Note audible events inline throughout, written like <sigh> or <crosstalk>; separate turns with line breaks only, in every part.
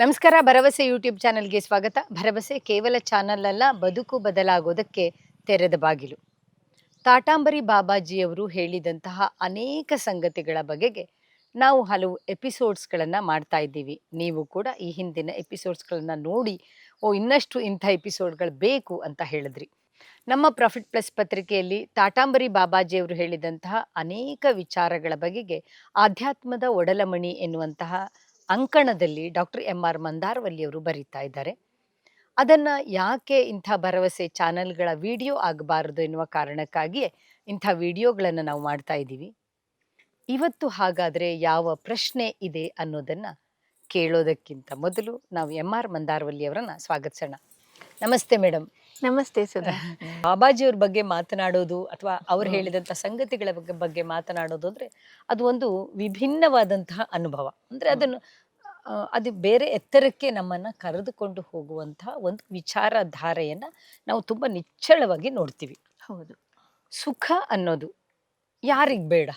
ನಮಸ್ಕಾರ, ಭರವಸೆ ಯೂಟ್ಯೂಬ್ ಚಾನಲ್ಗೆ ಸ್ವಾಗತ. ಭರವಸೆ ಕೇವಲ ಚಾನಲ್ ಅಲ್ಲ, ಬದುಕು ಬದಲಾಗೋದಕ್ಕೆ ತೆರೆದ ಬಾಗಿಲು. ತಾಟಾಂಬರಿ ಬಾಬಾಜಿಯವರು ಹೇಳಿದಂತಹ ಅನೇಕ ಸಂಗತಿಗಳ ಬಗೆಗೆ ನಾವು ಹಲವು ಎಪಿಸೋಡ್ಸ್ಗಳನ್ನು ಮಾಡ್ತಾ ಇದ್ದೀವಿ. ನೀವು ಕೂಡ ಈ ಹಿಂದಿನ ಎಪಿಸೋಡ್ಸ್ಗಳನ್ನು ನೋಡಿ, ಓ, ಇನ್ನಷ್ಟು ಇಂಥ ಎಪಿಸೋಡ್ಗಳು ಬೇಕು ಅಂತ ಹೇಳಿದ್ರಿ. ನಮ್ಮ ಪ್ರಾಫಿಟ್ ಪ್ಲಸ್ ಪತ್ರಿಕೆಯಲ್ಲಿ ತಾಟಾಂಬರಿ ಬಾಬಾಜಿಯವರು ಹೇಳಿದಂತಹ ಅನೇಕ ವಿಚಾರಗಳ ಬಗೆಗೆ ಆಧ್ಯಾತ್ಮದ ಒಡಲಮಣಿ ಎನ್ನುವಂತಹ ಅಂಕಣದಲ್ಲಿ ಡಾಕ್ಟರ್ ಎಂ ಆರ್ ಮಂದಾರವಲ್ಲಿಯವರು ಬರೀತಾ ಇದ್ದಾರೆ. ಅದನ್ನು ಯಾಕೆ ಇಂಥ ಭರವಸೆ ಚಾನೆಲ್ಗಳ ವಿಡಿಯೋ ಆಗಬಾರದು ಎನ್ನುವ ಕಾರಣಕ್ಕಾಗಿಯೇ ಇಂಥ ವಿಡಿಯೋಗಳನ್ನು ನಾವು ಮಾಡ್ತಾ ಇದ್ದೀವಿ. ಇವತ್ತು ಹಾಗಾದರೆ ಯಾವ ಪ್ರಶ್ನೆ ಇದೆ ಅನ್ನೋದನ್ನು ಕೇಳೋದಕ್ಕಿಂತ ಮೊದಲು ನಾವು ಎಂ ಆರ್ ಮಂದಾರವಲ್ಲಿಯವರನ್ನ ಸ್ವಾಗತಿಸೋಣ. ನಮಸ್ತೆ ಮೇಡಮ್
ನಮಸ್ತೆ ಸುಧಾ. <laughs>
ಬಾಬಾಜಿಯವ್ರ ಬಗ್ಗೆ ಮಾತನಾಡೋದು ಅಥವಾ ಅವ್ರು ಹೇಳಿದಂಥ ಸಂಗತಿಗಳ ಬಗ್ಗೆ ಬಗ್ಗೆ ಮಾತನಾಡೋದು ಅಂದ್ರೆ ಅದು ಒಂದು ವಿಭಿನ್ನವಾದಂತಹ ಅನುಭವ. ಅಂದ್ರೆ ಅದನ್ನು ಅದು ಬೇರೆ ಎತ್ತರಕ್ಕೆ ನಮ್ಮನ್ನ ಕರೆದುಕೊಂಡು ಹೋಗುವಂತಹ ಒಂದು ವಿಚಾರಧಾರೆಯನ್ನ ನಾವು ತುಂಬಾ ನಿಚ್ಚಳವಾಗಿ ನೋಡ್ತೀವಿ.
ಹೌದು.
ಸುಖ ಅನ್ನೋದು ಯಾರಿಗೆ ಬೇಡ?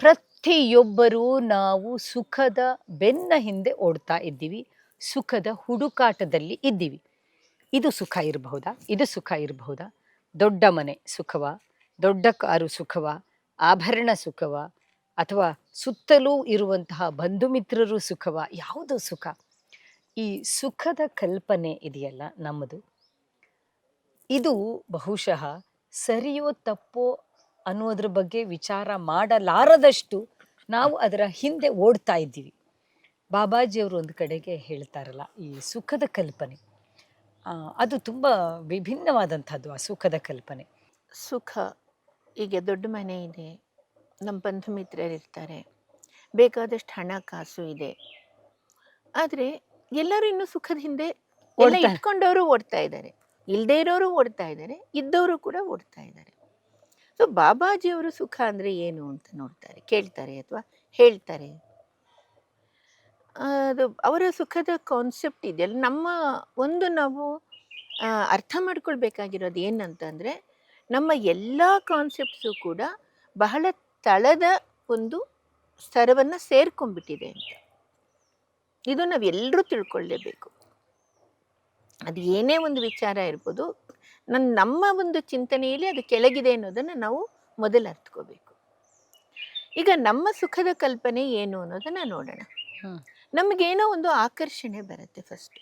ಪ್ರತಿಯೊಬ್ಬರೂ ನಾವು ಸುಖದ ಬೆನ್ನ ಹಿಂದೆ ಓಡ್ತಾ ಇದ್ದೀವಿ ಸುಖದ ಹುಡುಕಾಟದಲ್ಲಿ ಇದ್ದೀವಿ. ಇದು ಸುಖ ಇರಬಹುದಾ? ಇದು ಸುಖ ಇರಬಹುದಾ? ದೊಡ್ಡ ಮನೆ ಸುಖವ? ದೊಡ್ಡ ಕಾರು ಸುಖವ? ಆಭರಣ ಸುಖವ? ಅಥವಾ ಸುತ್ತಲೂ ಇರುವಂತಹ ಬಂಧು ಮಿತ್ರರು ಸುಖವ? ಯಾವುದು ಸುಖ? ಈ ಸುಖದ ಕಲ್ಪನೆ ಇದೆಯಲ್ಲ ನಮ್ಮದು. ಇದು ಬಹುಶಃ ಸರಿಯೋ ತಪ್ಪೋ ಅನ್ನೋದ್ರ ಬಗ್ಗೆ ವಿಚಾರ ಮಾಡಲಾರದಷ್ಟು ನಾವು ಅದರ ಹಿಂದೆ ಓಡ್ತಾ ಇದ್ದೀವಿ. ಬಾಬಾಜಿಯವರು ಒಂದು ಕಡೆಗೆ ಹೇಳ್ತಾರಲ್ಲ, ಈ ಸುಖದ ಕಲ್ಪನೆ. ಅದು ತುಂಬ ವಿಭಿನ್ನವಾದಂಥದ್ದು ಆ ಸುಖದ ಕಲ್ಪನೆ.
ಸುಖ ಈಗ ದೊಡ್ಡ ಮನೆ ಇದೆ ನಮ್ಮ ಬಂಧು ಮಿತ್ರರಿರ್ತಾರೆ ಬೇಕಾದಷ್ಟು ಹಣ ಕಾಸು ಇದೆ. ಆದರೆ ಎಲ್ಲರೂ ಇನ್ನೂ ಸುಖದ ಹಿಂದೆ ಎಲ್ಲ. ಇಟ್ಕೊಂಡವರು ಓಡ್ತಾ ಇದ್ದಾರೆ. ಇಲ್ಲದೆ ಇರೋರು ಓಡ್ತಾ ಇದ್ದಾರೆ ಇದ್ದವರು ಕೂಡ ಓಡ್ತಾ ಇದ್ದಾರೆ. ಸೊ ಬಾಬಾಜಿಯವರು ಸುಖ ಅಂದರೆ ಏನು ಅಂತ ನೋಡ್ತಾರೆ ಕೇಳ್ತಾರೆ ಅಥವಾ ಹೇಳ್ತಾರೆ. ಅದು ಅವರ ಸುಖದ ಕಾನ್ಸೆಪ್ಟ್ ಇದೆಯಲ್ಲ ನಮ್ಮ ಒಂದು ನಾವು ಅರ್ಥ ಮಾಡ್ಕೊಳ್ಬೇಕಾಗಿರೋದು ಏನಂತಂದರೆ, ನಮ್ಮ ಎಲ್ಲ ಕಾನ್ಸೆಪ್ಟ್ಸು ಕೂಡ ಬಹಳ ತಳದ ಒಂದು ಸ್ತರವನ್ನು ಸೇರ್ಕೊಂಡ್ಬಿಟ್ಟಿದೆ ಅಂತ. ಇದು ನಾವು ಎಲ್ಲರೂ ತಿಳ್ಕೊಳ್ಳೇಬೇಕು ಅದು ಏನೇ ಒಂದು ವಿಚಾರ ಇರ್ಬೋದು ನನ್ನ ನಮ್ಮ ಒಂದು ಚಿಂತನೆಯಲ್ಲಿ ಅದು ಕೆಳಗಿದೆ ಅನ್ನೋದನ್ನು ನಾವು ಮೊದಲು ಅರ್ಥಕೋಬೇಕು ಈಗ ನಮ್ಮ ಸುಖದ ಕಲ್ಪನೆ ಏನು ಅನ್ನೋದನ್ನು ನೋಡೋಣ. ನಮಗೇನೋ ಒಂದು ಆಕರ್ಷಣೆ ಬರುತ್ತೆ ಫಸ್ಟ್.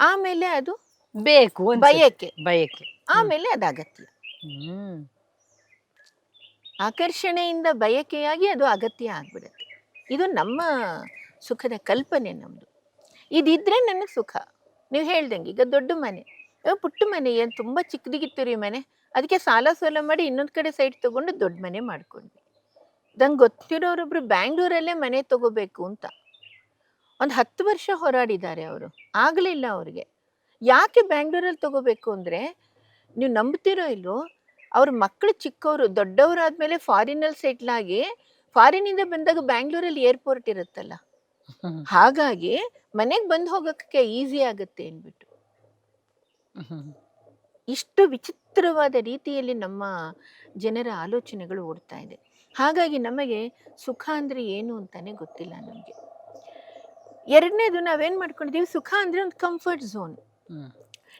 ಆಮೇಲೆ ಅದು
ಬೇಕು ಅನ್ಸುತ್ತೆ.
ಬಯಕೆ.
ಬಯಕೆ.
ಆಮೇಲೆ ಅದು ಅಗತ್ಯ.
ಹ್ಮ್.
ಆಕರ್ಷಣೆಯಿಂದ ಬಯಕೆಯಾಗಿ ಅದು ಅಗತ್ಯ ಆಗ್ಬಿಡುತ್ತೆ. ಇದು ನಮ್ಮ ಸುಖದ ಕಲ್ಪನೆ ನಮ್ಮದು ಇದಿದ್ರೆ ನನಗೆ ಸುಖ. ನೀವು ಹೇಳ್ದಂಗೆ ಈಗ ದೊಡ್ಡ ಮನೆ. ಅಯ್ಯೋ, ಪುಟ್ಟ ಮನೆ ಏನು ತುಂಬ ಚಿಕ್ಕದಿಗಿತ್ತು ರೀ ಮನೆ. ಅದಕ್ಕೆ ಸಾಲ ಸೋಲ ಮಾಡಿ ಇನ್ನೊಂದು ಕಡೆ ಸೈಟ್ ತೊಗೊಂಡು ದೊಡ್ಡ ಮನೆ ಮಾಡ್ಕೊಂಡ್ವಿ. ನಂಗೆ ಗೊತ್ತಿರೋರೊಬ್ರು ಬ್ಯಾಂಗ್ಳೂರಲ್ಲೇ ಮನೆ ತಗೋಬೇಕು ಅಂತ. ಒಂದು ಹತ್ತು ವರ್ಷ ಹೋರಾಡಿದ್ದಾರೆ ಅವರು. ಆಗಲಿಲ್ಲ ಅವ್ರಿಗೆ. ಯಾಕೆ ಬ್ಯಾಂಗ್ಳೂರಲ್ಲಿ ತಗೋಬೇಕು ಅಂದರೆ ನೀವು ನಂಬ್ತಿರೋ ಇಲ್ಲೋ ಅವ್ರ ಮಕ್ಕಳು ಚಿಕ್ಕವರು ದೊಡ್ಡವರಾದ್ಮೇಲೆ ಫಾರಿನಲ್ಲಿ ಸೆಟ್ಲ್ ಆಗಿ ಫಾರಿನಿಂದ ಬಂದಾಗ ಬ್ಯಾಂಗ್ಳೂರಲ್ಲಿ ಏರ್ಪೋರ್ಟ್ ಇರುತ್ತಲ್ಲ. ಹಾಗಾಗಿ ಮನೆಗೆ ಬಂದು ಹೋಗೋಕ್ಕೆ ಈಸಿ ಆಗುತ್ತೆ ಅಂದ್ಬಿಟ್ಟು. ಇಷ್ಟು ವಿಚಿತ್ರವಾದ ರೀತಿಯಲ್ಲಿ ನಮ್ಮ ಜನರ ಆಲೋಚನೆಗಳು ಓಡ್ತಾ ಇದೆ. ಹಾಗಾಗಿ ನಮಗೆ ಸುಖ ಅಂದರೆ ಏನು ಅಂತಾನೆ ಗೊತ್ತಿಲ್ಲ ನಮಗೆ. ಎರಡನೇದು ನಾವೇನು ಮಾಡ್ಕೊಂಡಿದ್ದೀವಿ ಸುಖ ಅಂದರೆ ಒಂದು ಕಂಫರ್ಟ್ ಝೋನ್.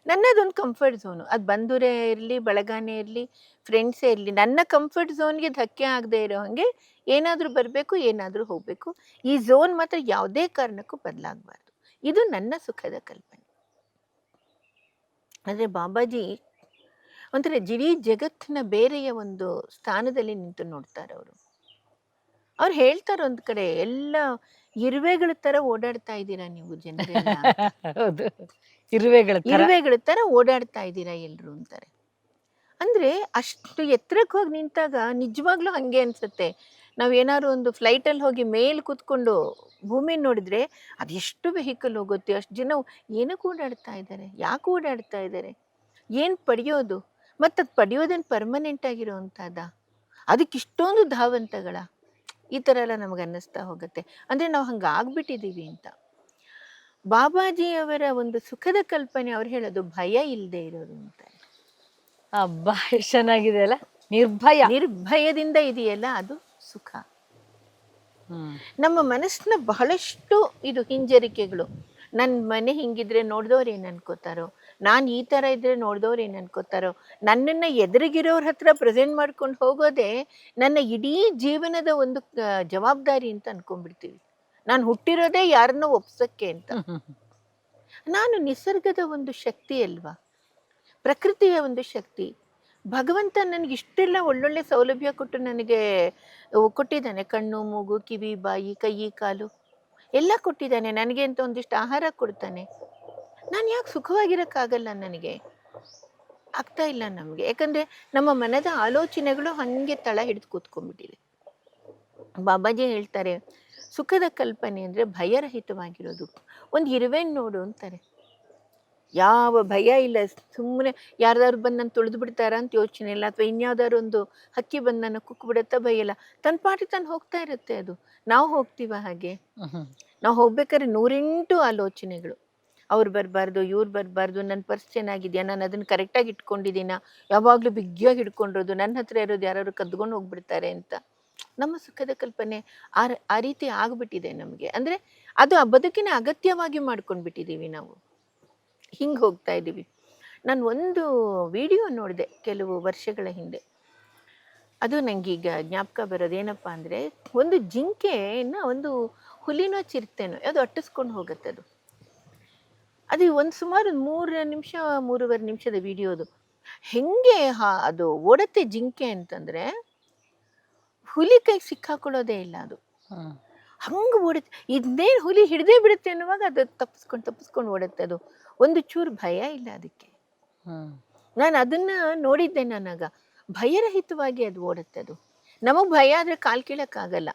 ನನ್ನದೊಂದು ಕಂಫರ್ಟ್ ಝೋನು ಅದು ಬಂಧುರೇ ಇರಲಿ ಬಳಗಾನೇ ಇರಲಿ ಫ್ರೆಂಡ್ಸೇ ಇರಲಿ ನನ್ನ ಕಂಫರ್ಟ್ ಝೋನ್ಗೆ ಧಕ್ಕೆ ಆಗದೆ ಇರೋ ಹಾಗೆ ಏನಾದರೂ ಬರಬೇಕು ಏನಾದರೂ ಹೋಗಬೇಕು. ಈ ಝೋನ್ ಮಾತ್ರ ಯಾವುದೇ ಕಾರಣಕ್ಕೂ ಬದಲಾಗಬಾರ್ದು. ಇದು ನನ್ನ ಸುಖದ ಕಲ್ಪನೆ. ಆದರೆ ಬಾಬಾಜಿ ಒಂಥರ ಜಿಡೀ ಜಗತ್ತಿನ ಬೇರೆಯ ಒಂದು ಸ್ಥಾನದಲ್ಲಿ ನಿಂತು ನೋಡ್ತಾರೆ ಅವರು ಅವ್ರು ಹೇಳ್ತಾರೆ ಒಂದ್ ಕಡೆ ಎಲ್ಲ ಇರುವೆಗಳ ತರ ಓಡಾಡ್ತಾ ಇದ್ದೀರಾ ನೀವು ಜನರೆಲ್ಲ? <laughs>
ಹೌದು. ಇರುವೆಗಳ ತರ.
ಇರುವೆಗಳ ತರ ಓಡಾಡ್ತಾ ಇದ್ದೀರಾ ಎಲ್ರು ಅಂತಾರೆ. ಅಂದ್ರೆ ಅಷ್ಟು ಎತ್ತರಕ್ಕೆ ಹೋಗಿ ನಿಂತಾಗ ನಿಜವಾಗ್ಲೂ ಹಂಗೆ ಅನ್ಸುತ್ತೆ. ನಾವ್ ಏನಾದ್ರು ಒಂದು ಫ್ಲೈಟಲ್ಲಿ ಹೋಗಿ ಮೇಲ್ ಕೂತ್ಕೊಂಡು ಭೂಮಿ ನೋಡಿದ್ರೆ ಅದೆಷ್ಟು ವೆಹಿಕಲ್ ಹೋಗುತ್ತೆ ಅಷ್ಟು ಜನ ಏನಕ್ಕೆ ಓಡಾಡ್ತಾ ಇದ್ದಾರೆ ಯಾಕೆ ಓಡಾಡ್ತಾ ಇದ್ದಾರೆ ಏನು ಪಡೆಯೋದು? ಮತ್ತು ಅದು ಪಡೆಯೋದೇನು ಪರ್ಮನೆಂಟ್ ಆಗಿರೋ ಅಂಥದ್ದ ಅದಕ್ಕೆ ಇಷ್ಟೊಂದು ಧಾವಂತಗಳ? ಈ ಥರ ಎಲ್ಲ ನಮಗೆ ಅನ್ನಿಸ್ತಾ ಹೋಗುತ್ತೆ. ಅಂದರೆ ನಾವು ಹಂಗೆ ಆಗ್ಬಿಟ್ಟಿದ್ದೀವಿ ಅಂತ. ಬಾಬಾಜಿಯವರ ಒಂದು ಸುಖದ ಕಲ್ಪನೆ ಅವ್ರು ಹೇಳೋದು ಭಯ ಇಲ್ಲದೆ ಇರೋದು ಅಂತ.
ಅಬ್ಬಾ ಎಷ್ಟು ಚೆನ್ನಾಗಿದೆ ಅಲ್ಲ? ನಿರ್ಭಯ.
ನಿರ್ಭಯದಿಂದ ಇದೆಯಲ್ಲ ಅದು ಸುಖ. ನಮ್ಮ ಮನಸ್ಸಿನ ಬಹಳಷ್ಟು ಇದು ಹಿಂಜರಿಕೆಗಳು. ನನ್ನ ಮನೆ ಹಿಂಗಿದ್ರೆ ನೋಡಿದವ್ರು ಏನು ಅನ್ಕೋತಾರೋ ನಾನು ಈ ಥರ ಇದ್ರೆ ನೋಡಿದವ್ರು ಏನು ಅನ್ಕೋತಾರೋ? ನನ್ನನ್ನು ಎದುರಿಗಿರೋರ ಹತ್ರ ಪ್ರೆಸೆಂಟ್ ಮಾಡ್ಕೊಂಡು ಹೋಗೋದೇ ನನ್ನ ಇಡೀ ಜೀವನದ ಒಂದು ಜವಾಬ್ದಾರಿ ಅಂತ ಅನ್ಕೊಂಡ್ಬಿಡ್ತೀವಿ. ನಾನು ಹುಟ್ಟಿರೋದೇ ಯಾರನ್ನೋ ಒಪ್ಸಕ್ಕೆ ಅಂತ. ನಾನು ನಿಸರ್ಗದ ಒಂದು ಶಕ್ತಿ ಅಲ್ವಾ? ಪ್ರಕೃತಿಯ ಒಂದು ಶಕ್ತಿ. ಭಗವಂತ ನನಗೆ ಇಷ್ಟೆಲ್ಲ ಒಳ್ಳೊಳ್ಳೆ ಸೌಲಭ್ಯ ಕೊಟ್ಟು ನನಗೆ ಕೊಟ್ಟಿದ್ದಾನೆ. ಕಣ್ಣು ಮೂಗು ಕಿವಿ ಬಾಯಿ ಕೈ ಕಾಲು. ಎಲ್ಲ ಕೊಟ್ಟಿದ್ದಾನೆ. ನನಗೆ ಅಂತ ಒಂದಿಷ್ಟು ಆಹಾರ ಕೊಡ್ತಾನೆ. ನಾನು ಯಾಕೆ ಸುಖವಾಗಿರೋಕ್ಕಾಗಲ್ಲ ನನಗೆ? ಆಗ್ತಾ ಇಲ್ಲ ನಮಗೆ. ಯಾಕಂದರೆ ನಮ್ಮ ಮನದ ಆಲೋಚನೆಗಳು ಹಾಗೆ ತಳ ಹಿಡಿದು ಕೂತ್ಕೊಂಡ್ಬಿಟ್ಟಿದೆ. ಬಾಬಾಜಿ ಹೇಳ್ತಾರೆ ಸುಖದ ಕಲ್ಪನೆ ಅಂದರೆ ಭಯರಹಿತವಾಗಿರೋದು. ಒಂದು ಇರುವೆನ್ ನೋಡು ಅಂತಾರೆ. ಯಾವ ಭಯ ಇಲ್ಲ. ಸುಮ್ಮನೆ ಯಾರ್ದಾದ್ರು ಬಂದು ನನ್ನ ತುಳಿದು ಬಿಡ್ತಾರ ಅಂತ ಯೋಚನೆ ಇಲ್ಲ. ಅಥವಾ ಇನ್ಯಾವ್ದಾದ್ರು ಒಂದು ಹಕ್ಕಿ ಬಂದು ನನ್ನ ಕುಕ್ಕು ಬಿಡುತ್ತಾ ಭಯ ಇಲ್ಲ. ತನ್ನ ಪಾಟಿ ತಾನು ಹೋಗ್ತಾ ಇರುತ್ತೆ ಅದು. ನಾವು ಹೋಗ್ತೀವ ಹಾಗೆ? ನಾವು ಹೋಗ್ಬೇಕಾದ್ರೆ ನೂರೆಂಟು ಆಲೋಚನೆಗಳು. ಅವ್ರು ಬರಬಾರ್ದು, ಇವ್ರು ಬರಬಾರ್ದು ನನ್ನ ಪರ್ಸ್ ಚೆನ್ನಾಗಿದೆಯಾ, ನಾನು ಅದನ್ನು ಕರೆಕ್ಟಾಗಿ ಇಟ್ಕೊಂಡಿದ್ದೀನ, ಯಾವಾಗಲೂ ಬಿಗ್ಗಿಯಾಗಿ ಹಿಡ್ಕೊಂಡಿರೋದು ನನ್ನ ಹತ್ರ ಇರೋದು ಯಾರು ಕದ್ಕೊಂಡು ಹೋಗ್ಬಿಡ್ತಾರೆ ಅಂತ. ನಮ್ಮ ಸುಖದ ಕಲ್ಪನೆ ಆ ಆ ರೀತಿ ಆಗಿಬಿಟ್ಟಿದೆ ನಮಗೆ. ಅಂದರೆ ಅದು ಆ ಬದುಕಿನ ಅಗತ್ಯವಾಗಿ ಮಾಡ್ಕೊಂಡ್ಬಿಟ್ಟಿದ್ದೀವಿ ನಾವು. ಹಿಂಗೆ ಹೋಗ್ತಾ ಇದ್ದೀವಿ ನಾನು ಒಂದು ವಿಡಿಯೋ ನೋಡಿದೆ ಕೆಲವು ವರ್ಷಗಳ ಹಿಂದೆ. ಅದು ನನಗೀಗ ಜ್ಞಾಪಕ ಬರೋದೇನಪ್ಪ ಅಂದರೆ, ಒಂದು ಜಿಂಕೆನ ಒಂದು ಹುಲಿನೋ ಚಿರತೆನೋ ಅದು ಅಟ್ಟಿಸ್ಕೊಂಡು ಹೋಗುತ್ತೆ ಅದು ಅದು ಒಂದು ಸುಮಾರು ಮೂರು ನಿಮಿಷ ಮೂರುವರೆ ನಿಮಿಷದ ವಿಡಿಯೋ ಅದು. ಹೆಂಗೆ ಹಾ ಅದು ಓಡತ್ತೆ ಜಿಂಕೆ ಅಂತಂದರೆ ಹುಲಿ ಕೈ ಸಿಕ್ಕಾಕೊಳ್ಳೋದೇ ಇಲ್ಲ ಅದು. ಹಂಗೆ ಓಡುತ್ತೆ ಇದನ್ನೇನು ಹುಲಿ ಹಿಡ್ದೇ ಬಿಡುತ್ತೆ ಅನ್ನುವಾಗ ಅದು ತಪ್ಪಿಸ್ಕೊಂಡು ತಪ್ಪಿಸ್ಕೊಂಡು ಓಡುತ್ತೆ ಅದು. ಒಂದು ಚೂರು ಭಯ ಇಲ್ಲ ಅದಕ್ಕೆ. ನಾನು ಅದನ್ನ ನೋಡಿದ್ದೆ ನಾನಾಗ. ಭಯರಹಿತವಾಗಿ ಅದು ಓಡುತ್ತೆ ಅದು. ನಮಗೆ ಭಯ ಆದರೆ ಕಾಲು ಕೀಳಕ್ಕಾಗಲ್ಲ.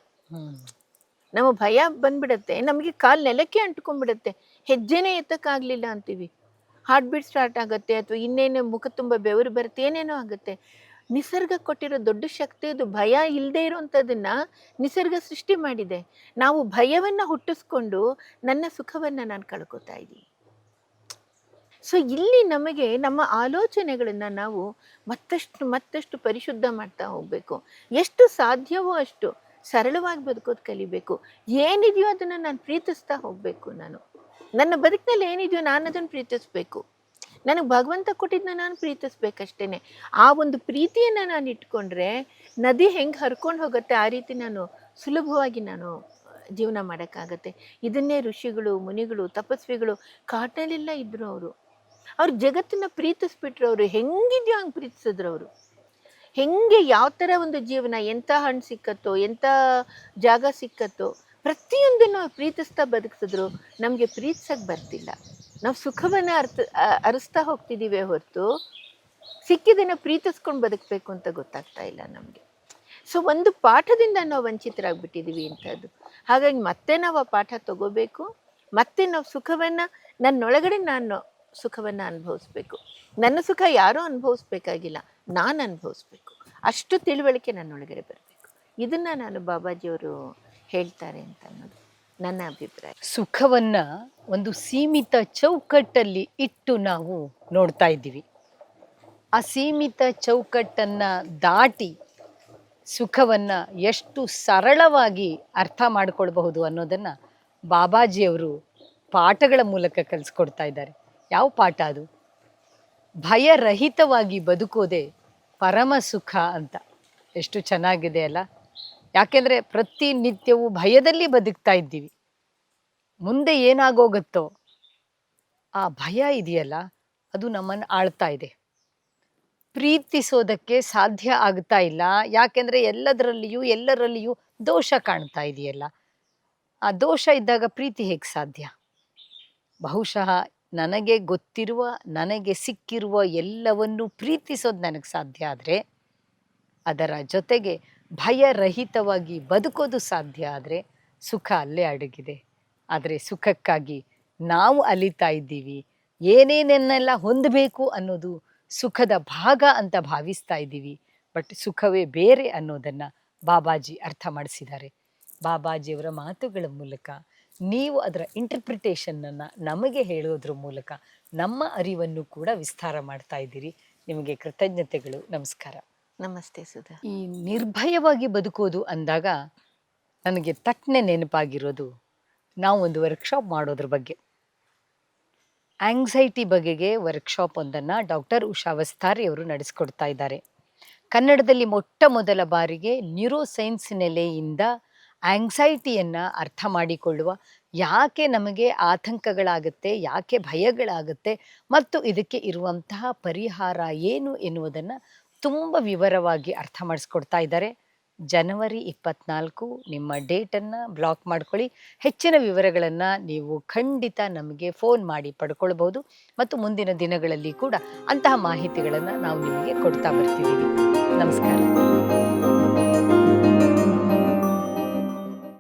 ನಮಗೆ ಭಯ ಬಂದ್ಬಿಡತ್ತೆ. ನಮಗೆ ಕಾಲು ನೆಲಕ್ಕೆ ಅಂಟ್ಕೊಂಡ್ಬಿಡತ್ತೆ. ಹೆಜ್ಜೆನೇ ಎತ್ತಕ್ಕಾಗಲಿಲ್ಲ ಅಂತೀವಿ. ಹಾರ್ಟ್ ಬೀಟ್ ಸ್ಟಾರ್ಟ್ ಆಗುತ್ತೆ ಅಥವಾ ಇನ್ನೇನು ಮುಖ ತುಂಬ ಬೆವರು ಬರುತ್ತೆ, ಏನೇನೋ ಆಗುತ್ತೆ. ನಿಸರ್ಗ ಕೊಟ್ಟಿರೋ ದೊಡ್ಡ ಶಕ್ತಿ ಅದು ಭಯ ಇಲ್ಲದೆ ಇರೋವಂಥದ್ದನ್ನ ನಿಸರ್ಗ ಸೃಷ್ಟಿ ಮಾಡಿದೆ. ನಾವು ಭಯವನ್ನು ಹುಟ್ಟಿಸ್ಕೊಂಡು ನನ್ನ ಸುಖವನ್ನು ನಾನು ಕಳ್ಕೊತಾ ಇದ್ದೀನಿ. ಸೊ ಇಲ್ಲಿ ನಮಗೆ ನಮ್ಮ ಆಲೋಚನೆಗಳನ್ನು ನಾವು ಮತ್ತಷ್ಟು ಮತ್ತಷ್ಟು ಪರಿಶುದ್ಧ ಮಾಡ್ತಾ ಹೋಗಬೇಕು. ಎಷ್ಟು ಸಾಧ್ಯವೋ ಅಷ್ಟು ಸರಳವಾಗಿ ಬದುಕೋದು ಕಲಿಬೇಕು. ಏನಿದೆಯೋ ಅದನ್ನು ನಾನು ಪ್ರೀತಿಸ್ತಾ ಹೋಗಬೇಕು ನಾನು. ನನ್ನ ಬದುಕಿನಲ್ಲಿ ಏನಿದೆಯೋ ನಾನು ಅದನ್ನು ಪ್ರೀತಿಸ್ಬೇಕು. ನನಗೆ ಭಗವಂತ ಕೊಟ್ಟಿದ್ದನ್ನ ನಾನು ಪ್ರೀತಿಸ್ಬೇಕಷ್ಟೇ ಆ ಒಂದು ಪ್ರೀತಿಯನ್ನು ನಾನು ಇಟ್ಕೊಂಡ್ರೆ ನದಿ ಹೆಂಗೆ ಹರ್ಕೊಂಡು ಹೋಗುತ್ತೆ ಆ ರೀತಿ ನಾನು ಸುಲಭವಾಗಿ ನಾನು ಜೀವನ ಮಾಡೋಕ್ಕಾಗತ್ತೆ. ಇದನ್ನೇ ಋಷಿಗಳು, ಮುನಿಗಳು, ತಪಸ್ವಿಗಳು ಕಾಟಲೆಲ್ಲ ಇದ್ದರು ಅವರು. ಅವ್ರು ಜಗತ್ತನ್ನ ಪ್ರೀತಿಸ್ಬಿಟ್ರು ಅವರು. ಹೆಂಗಿದ್ಯೋ ಹಂಗೆ ಪ್ರೀತಿಸಿದ್ರು ಅವರು. ಹೆಂಗೆ ಯಾವ ಥರ ಒಂದು ಜೀವನ ಎಂಥ ಹಣ್ಣು ಸಿಕ್ಕತ್ತೋ ಎಂಥ ಜಾಗ ಸಿಕ್ಕತ್ತೋ ಪ್ರತಿಯೊಂದನ್ನು ಪ್ರೀತಿಸ್ತಾ ಬದುಕಿಸಿದ್ರು, ನಮಗೆ ಪ್ರೀತಿಸಕ್ಕೆ ಬರ್ತಿಲ್ಲ. ನಾವು ಸುಖವನ್ನು ಅರ್ಥ ಅರಿಸ್ತಾ ಹೋಗ್ತಿದ್ದೀವಿ ಹೊರತು ಸಿಕ್ಕಿದ್ದನ್ನು ಪ್ರೀತಿಸ್ಕೊಂಡು ಬದುಕಬೇಕು ಅಂತ ಗೊತ್ತಾಗ್ತಾ ಇಲ್ಲ ನಮಗೆ. ಸೊ, ಒಂದು ಪಾಠದಿಂದ ನಾವು ವಂಚಿತರಾಗ್ಬಿಟ್ಟಿದ್ದೀವಿ ಇಂಥದ್ದು ಹಾಗಾಗಿ ಮತ್ತೆ ನಾವು ಆ ಪಾಠ ತಗೋಬೇಕು, ಮತ್ತೆ ನಾವು ಸುಖವನ್ನು, ನನ್ನೊಳಗಡೆ ನಾನು ಸುಖವನ್ನು ಅನುಭವಿಸ್ಬೇಕು. ನನ್ನ ಸುಖ ಯಾರೂ ಅನುಭವಿಸ್ಬೇಕಾಗಿಲ್ಲ, ನಾನು ಅನುಭವಿಸ್ಬೇಕು. ಅಷ್ಟು ತಿಳುವಳಿಕೆ ನನ್ನೊಳಗಡೆ ಬರಬೇಕು. ಇದನ್ನು ನಾನು ಬಾಬಾಜಿಯವರು ಹೇಳ್ತಾರೆ ಅಂತ ಅನ್ನೋದು ನನ್ನ ಅಭಿಪ್ರಾಯ.
ಸುಖವನ್ನ ಒಂದು ಸೀಮಿತ ಚೌಕಟ್ಟಲ್ಲಿ ಇಟ್ಟು ನಾವು ನೋಡ್ತಾ ಇದ್ದೀವಿ. ಆ ಸೀಮಿತ ಚೌಕಟ್ಟನ್ನ ದಾಟಿ ಸುಖವನ್ನ ಎಷ್ಟು ಸರಳವಾಗಿ ಅರ್ಥ ಮಾಡ್ಕೊಳ್ಬಹುದು ಅನ್ನೋದನ್ನ ಬಾಬಾಜಿಯವರು ಪಾಠಗಳ ಮೂಲಕ ಕಲಿಸ್ಕೊಡ್ತಾ ಇದ್ದಾರೆ. ಯಾವ ಪಾಠ ಅದು? ಭಯರಹಿತವಾಗಿ ಬದುಕೋದೆ ಪರಮ ಸುಖ ಅಂತ. ಎಷ್ಟು ಚೆನ್ನಾಗಿದೆ ಅಲ್ಲ? ಯಾಕೆಂದ್ರೆ ಪ್ರತಿನಿತ್ಯವೂ ಭಯದಲ್ಲಿ ಬದುಕ್ತಾ ಇದ್ದೀವಿ. ಮುಂದೆ ಏನಾಗೋಗುತ್ತೋ ಆ ಭಯ ಇದೆಯಲ್ಲ, ಅದು ನಮ್ಮನ್ನು ಆಳ್ತಾ ಇದೆ. ಪ್ರೀತಿಸೋದಕ್ಕೆ ಸಾಧ್ಯ ಆಗ್ತಾ ಇಲ್ಲ. ಯಾಕೆಂದ್ರೆ ಎಲ್ಲದರಲ್ಲಿಯೂ, ಎಲ್ಲರಲ್ಲಿಯೂ ದೋಷ ಕಾಣ್ತಾ ಇದೆಯಲ್ಲ. ಆ ದೋಷ ಇದ್ದಾಗ ಪ್ರೀತಿ ಹೇಗೆ ಸಾಧ್ಯ? ಬಹುಶಃ ನನಗೆ ಗೊತ್ತಿರುವ, ನನಗೆ ಸಿಕ್ಕಿರುವ ಎಲ್ಲವನ್ನು ಪ್ರೀತಿಸೋದು ನನಗೆ ಸಾಧ್ಯ ಆದರೆ ಅದರ ಜೊತೆಗೆ ಭಯರಹಿತವಾಗಿ ಬದುಕೋದು ಸಾಧ್ಯ ಆದರೆ ಸುಖ ಅಲ್ಲೇ ಅಡಗಿದೆ. ಆದರೆ ಸುಖಕ್ಕಾಗಿ ನಾವು ಅಲಿತಾ ಇದ್ದೀವಿ. ಏನೇನೆನ್ನೆಲ್ಲ ಹೊಂದಬೇಕು ಅನ್ನೋದು ಸುಖದ ಭಾಗ ಅಂತ ಭಾವಿಸ್ತಾ ಇದ್ದೀವಿ. ಬಟ್ ಸುಖವೇ ಬೇರೆ ಅನ್ನೋದನ್ನು ಬಾಬಾಜಿ ಅರ್ಥ ಮಾಡಿಸಿದ್ದಾರೆ. ಬಾಬಾಜಿಯವರ ಮಾತುಗಳ ಮೂಲಕ, ನೀವು ಅದರ ಇಂಟರ್ಪ್ರಿಟೇಷನನ್ನು ನಮಗೆ ಹೇಳೋದ್ರ ಮೂಲಕ ನಮ್ಮ ಅರಿವನ್ನು ಕೂಡ ವಿಸ್ತಾರ ಮಾಡ್ತಾ ಇದ್ದೀರಿ. ನಿಮಗೆ ಕೃತಜ್ಞತೆಗಳು. ನಮಸ್ಕಾರ.
ನಮಸ್ತೆ ಸುಧಾ.
ಈ ನಿರ್ಭಯವಾಗಿ ಬದುಕೋದು ಅಂದಾಗ ನನಗೆ ತಟ್ಟನೆ ನೆನಪಾಗಿರೋದು ನಾವು ಒಂದು ವರ್ಕ್ಶಾಪ್ ಮಾಡೋದ್ರ ಬಗ್ಗೆ. ಆಂಗ್ಸೈಟಿ ಬಗೆಗೆ ವರ್ಕ್ಶಾಪ್ ಒಂದನ್ನು ಡಾಕ್ಟರ್ ಉಷಾ ವಸ್ತಾರಿ ಅವರು ನಡೆಸ್ಕೊಡ್ತಾ ಇದ್ದಾರೆ. ಕನ್ನಡದಲ್ಲಿ ಮೊಟ್ಟ ಮೊದಲ ಬಾರಿಗೆ ನ್ಯೂರೋ ಸೈನ್ಸ್ ನೆಲೆಯಿಂದ ಆಂಗ್ಸೈಟಿಯನ್ನು ಅರ್ಥ ಮಾಡಿಕೊಳ್ಳುವ ಯಾಕೆ ನಮಗೆ ಆತಂಕಗಳಾಗುತ್ತೆ, ಯಾಕೆ ಭಯಗಳಾಗುತ್ತೆ ಮತ್ತು ಇದಕ್ಕೆ ಇರುವಂತಹ ಪರಿಹಾರ ಏನು ಎನ್ನುವುದನ್ನು ತುಂಬ ವಿವರವಾಗಿ ಅರ್ಥ ಮಾಡಿಸ್ಕೊಡ್ತಾ ಇದ್ದಾರೆ. ಜನವರಿ ಇಪ್ಪತ್ನಾಲ್ಕು, ನಿಮ್ಮ ಡೇಟನ್ನು ಬ್ಲಾಕ್ ಮಾಡ್ಕೊಳ್ಳಿ. ಹೆಚ್ಚಿನ ವಿವರಗಳನ್ನು ನೀವು ಖಂಡಿತ ನಮಗೆ ಫೋನ್ ಮಾಡಿ ಪಡ್ಕೊಳ್ಬೋದು. ಮತ್ತು ಮುಂದಿನ ದಿನಗಳಲ್ಲಿ ಕೂಡ ಅಂತಹ ಮಾಹಿತಿಗಳನ್ನು ನಾವು ನಿಮಗೆ ಕೊಡ್ತಾ ಬರ್ತಿದ್ದೀವಿ. ನಮಸ್ಕಾರ.